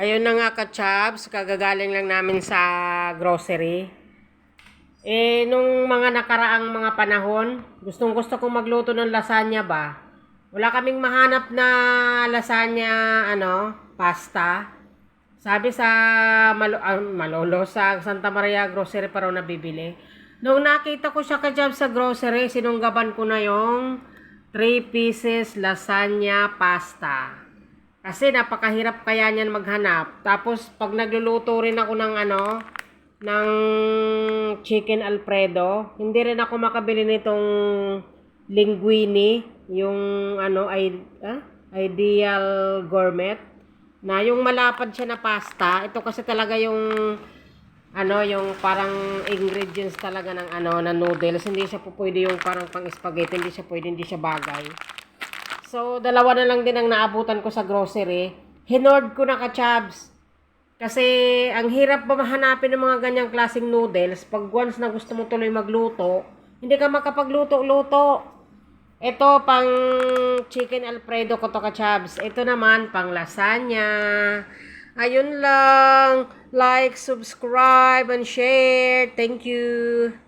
Ayun na nga ka-chabs, kagagaling lang namin sa grocery. Eh, nung mga nakaraang mga panahon, gustong gusto kong magluto ng lasagna ba? Wala kaming mahanap na lasagna, ano, pasta. Sabi sa Malo, ah, Malolo, sa Santa Maria Grocery pa raw nabibili. Nung nakita ko siya ka sa grocery, sinunggaban ko na yung 3 pieces lasagna pasta. Kasi napakahirap kaya niyan maghanap. Tapos pag nagluluto rin ako ng ano, ng chicken alfredo, hindi rin ako makabili nitong linguine, yung ano, ay, ah, ideal gourmet, na yung malapad siya na pasta. Ito kasi talaga yung ano, yung parang ingredients talaga ng ano, na noodles. Hindi siya po pwede yung parang pang spaghetti, hindi siya pwede, hindi siya bagay. So, dalawa na lang din ang naabutan ko sa grocery. Hinord ko na ka-chabs. Kasi, ang hirap ba mahanapin ng mga ganyang klaseng noodles pag once na gusto mo tuloy magluto, hindi ka makapagluto-luto. Ito, pang chicken alfredo ko to ka-chabs. Ito naman, pang lasagna. Ayun lang. Like, subscribe, and share. Thank you.